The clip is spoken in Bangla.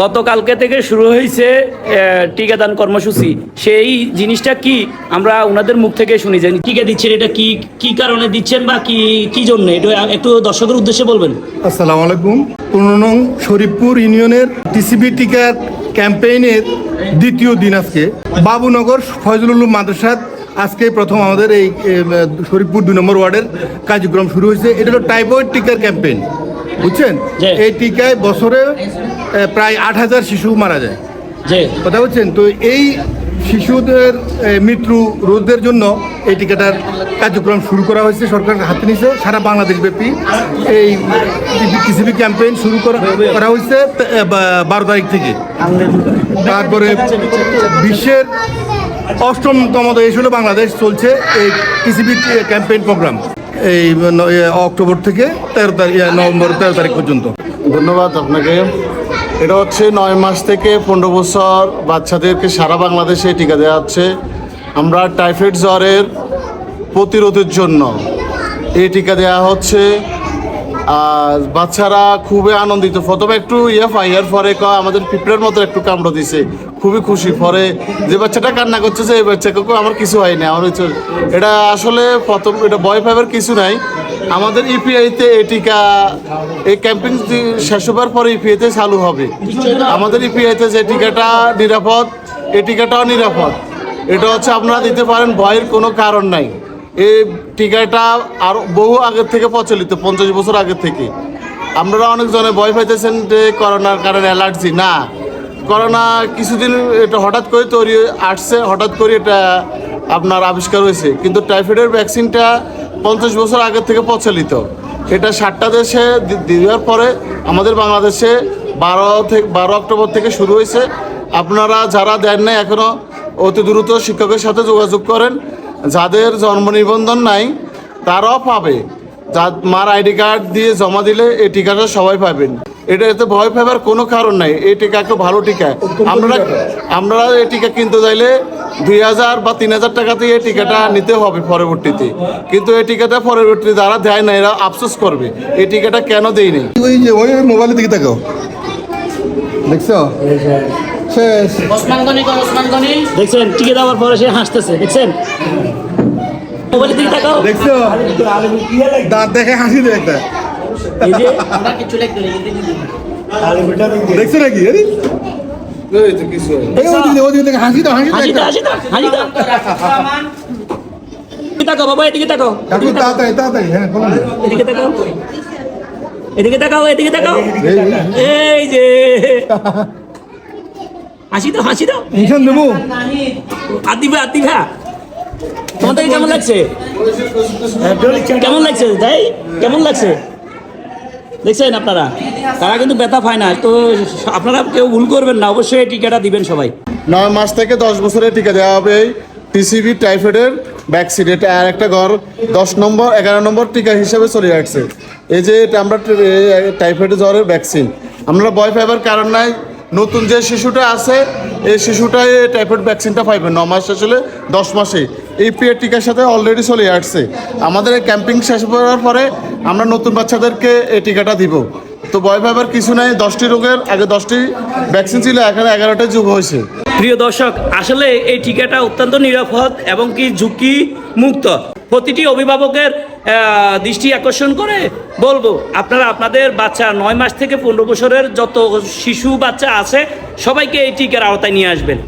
গতকালকে থেকে শুরু হয়েছে টিকাদান কর্মসূচি। সেই জিনিসটা কি আমরা ওনাদের মুখ থেকে শুনি যে টিকা দিচ্ছেন এটা কি কি কারণে দিচ্ছেন বা কি কি জন্য? এটা একটু দর্শকের উদ্দেশ্যে বলবেন। আসসালামু আলাইকুম। পনেরো নং শরীফপুর ইউনিয়নের টিসিবি টিকার ক্যাম্পেইনের দ্বিতীয় দিন আজকে। বাবুনগর ফয়জুল উলুম মাদ্রাসাত আজকে প্রথম আমাদের এই শরীফপুর দুই নম্বর ওয়ার্ডের কার্যক্রম শুরু হয়েছে। এটা হলো টাইফয়েড টিকার ক্যাম্পেইন বুঝছেন। এই টিকায় বছরে প্রায় আট হাজার শিশু মারা যায়। যে কথা বলছেন? তো এই শিশুদের মৃত্যু রোধের জন্য এই টিকাটার কার্যক্রম শুরু করা হয়েছে সরকার হাতে নিছে সারা বাংলাদেশ ব্যাপী এই টিসিবি ক্যাম্পেইন শুরু করা করা হয়েছে বারো তারিখ থেকে। তারপরে বিশ্বের অষ্টমতম দেশ হলো বাংলাদেশ চলছে এই টিসিবি ক্যাম্পেইন প্রোগ্রাম এই অক্টোবর থেকে তেরো তারিখ নভেম্বর তেরো তারিখ পর্যন্ত। ধন্যবাদ আপনাকে। এটা হচ্ছে নয় মাস থেকে পনেরো বছর বাচ্চাদেরকে সারা বাংলাদেশে টিকা দেওয়া হচ্ছে। আমরা টাইফয়েড জ্বরের প্রতিরোধের জন্য এই টিকা দেওয়া হচ্ছে। আর বাচ্চারা খুবই আনন্দিত। প্রথমে একটু ইয়ে ফাইয়ার পরে আমাদের পিঁপড়ের মতো একটু কামড় দিছে। খুবই খুশি। পরে যে বাচ্চাটা কান্না করছে, যে এই বাচ্চাকে আমার কিছু হয়নি, আমার এটা আসলে প্রথম, এটা ভয় পাইবার কিছু নাই। আমাদের ইপিআইতে এটিকা এই ক্যাম্পিং শেষ হবার পরে ইপিআইতে চালু হবে। আমাদের ইপিআইতে যে টিকাটা নিরাপদ এই টিকাটাও নিরাপদ। এটা হচ্ছে আপনারা দিতে পারেন, ভয়ের কোনো কারণ নাই। এই টিকাটা আরও বহু আগের থেকে প্রচলিত, পঞ্চাশ বছর আগের থেকে। আপনারা অনেকজনে ভয় পাইতেছেন যে করোনার কারণে অ্যালার্জি। না, করোনা কিছুদিন এটা হঠাৎ করে তৈরি আসছে, হঠাৎ করে এটা আপনার আবিষ্কার হয়েছে। কিন্তু টাইফয়েডের ভ্যাকসিনটা পঞ্চাশ বছর আগের থেকে প্রচলিত। এটা ষাটটা দেশে দেওয়ার পরে আমাদের বাংলাদেশে বারো থেকে বারো অক্টোবর থেকে শুরু হয়েছে। আপনারা যারা দেন নাই এখনও অতি দ্রুত শিক্ষকের সাথে যোগাযোগ করেন। যাদের জন্ম নিবন্ধন নাই তারাও পাবে। যা মার আইডি কার্ড দিয়ে জমা দিলে এই টিকাটা সবাই পাবেন। এটা এতে ভয় পাবার কোনো কারণ নাই। এই টিকা একটা ভালো টিকা। আপনারা আপনারা এই টিকা কিনতে চাইলে দুই হাজার বা তিন হাজার টাকাতে এই টিকাটা নিতে হবে পরবর্তীতে। কিন্তু এই টিকাটা পরবর্তীতে যারা দেয় না এরা আফসোস করবে। এই টিকাটা কেন দেয় নেই ওই যে ওই মোবাইলের দিকে তাকাও। দেখছ? শেষ। ওসমান গনি ওসমান গনি দেখছেন টিকে দেওয়ার পরে সে হাসতেছে দেখছেন? মোবাইলের দিকে তাকাও। দেখছ? দাঁত দেখে হাসি দেয় একটা। এই যে দেখছ নাকি? আরে কিছু তাকাও বাবা এদিকে তাকাও এদিকে তাকাও এদিকে তাকাও এদিকে তাকাও এই, এই যে হাসি দাও হাসি দাও ইনশান দেবো আতিফা আতিফা তোমাদের কেমন লাগছে কেমন লাগছে তাই কেমন লাগছে দেখছেন আপনারা? তারা কিন্তু ব্যথা পায় না। তো আপনারা কেউ ভুল করবেন না, অবশ্যই টিকাটা দিবেন সবাই। নয় মাস থেকে দশ বছরের টিকা দেওয়া হবে এই টিসিবি টাইফয়েডের ভ্যাকসিন এটা আর একটা ঘর, দশ নম্বর, এগারো নম্বর টিকা হিসেবে চলে আসছে। এই যে এটা আমরা টাইফয়েড জ্বরের ভ্যাকসিন আমরা ভয় পাইবার কারণ নাই। নতুন যে শিশুটা আছে, এই শিশুটাই টাইফয়েড ভ্যাকসিনটা পাইবে। ন মাস আসলে দশ মাসে এই পিএর টিকার সাথে অলরেডি চলে আসছে। আমাদের ক্যাম্পিং শেষ করার পরে আমরা নতুন বাচ্চাদেরকে এই টিকাটা দিব। তো ভয় পাইবার কিছু নাই, দশটি রোগের, আগে দশটি ভ্যাকসিন ছিল, এখন এগারোটা যুগ হয়েছে। প্রিয় দর্শক, আসলে এই টিকাটা অত্যন্ত নিরাপদ এবং কি ঝুঁকি মুক্ত প্রতিটি অভিভাবকের দৃষ্টি আকর্ষণ করে বলব, আপনারা আপনাদের বাচ্চা নয় মাস থেকে পনেরো বছরের যত শিশু বাচ্চা আছে, সবাইকে এই টিকার আওতায় নিয়ে আসবেন।